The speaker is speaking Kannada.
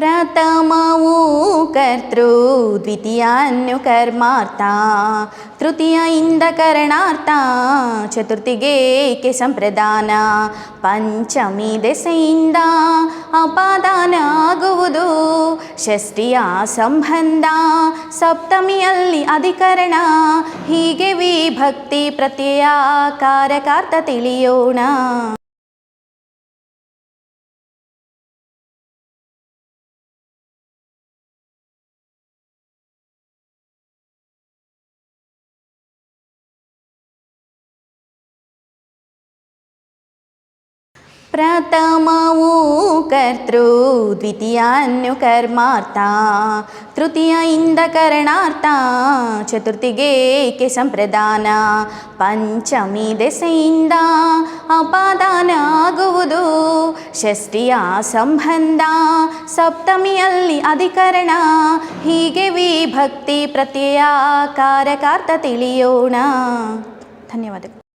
ಪ್ರಥಮವು ಕರ್ತೃ ದ್ವಿತೀಯನು ಕರ್ಮಾರ್ಥ, ತೃತೀಯ ಇಂದ ಕರಣಾರ್ಥ, ಚತುರ್ಥಿಗೆ ಏಕೆ ಸಂಪ್ರದಾನ, ಪಂಚಮಿ ದೆಸೆಯಿಂದ ಅಪಾದಾನ ಆಗುವುದು ಷಷ್ಠಿಯ ಸಂಬಂಧ, ಸಪ್ತಮಿಯಲ್ಲಿ ಅಧಿಕರಣ, ಹೀಗೆ ವಿಭಕ್ತಿ ಪ್ರತ್ಯಯ ಕಾರಕಾರ್ಥ ತಿಳಿಯೋಣ. ಪ್ರಥಮವು ಕರ್ತೃ ದ್ವಿತೀಯನು ಕರ್ಮಾರ್ಥ, ತೃತೀಯ ಇಂದ ಕರಣಾರ್ಥ ಚತುರ್ಥಿಗೆ ಕೆ ಸಂಪ್ರದಾನ, ಪಂಚಮಿ ದೆಸೆಯಿಂದ ಅಪಾದಾನ ಆಗುವುದು ಷಷ್ಠಿಯ ಸಂಬಂಧ, ಸಪ್ತಮಿಯಲ್ಲಿ ಅಧಿಕರಣ, ಹೀಗೆ ವಿಭಕ್ತಿ ಪ್ರತ್ಯಯ ಕಾರಕಾರ್ಥ ತಿಳಿಯೋಣ. ಧನ್ಯವಾದಗಳು.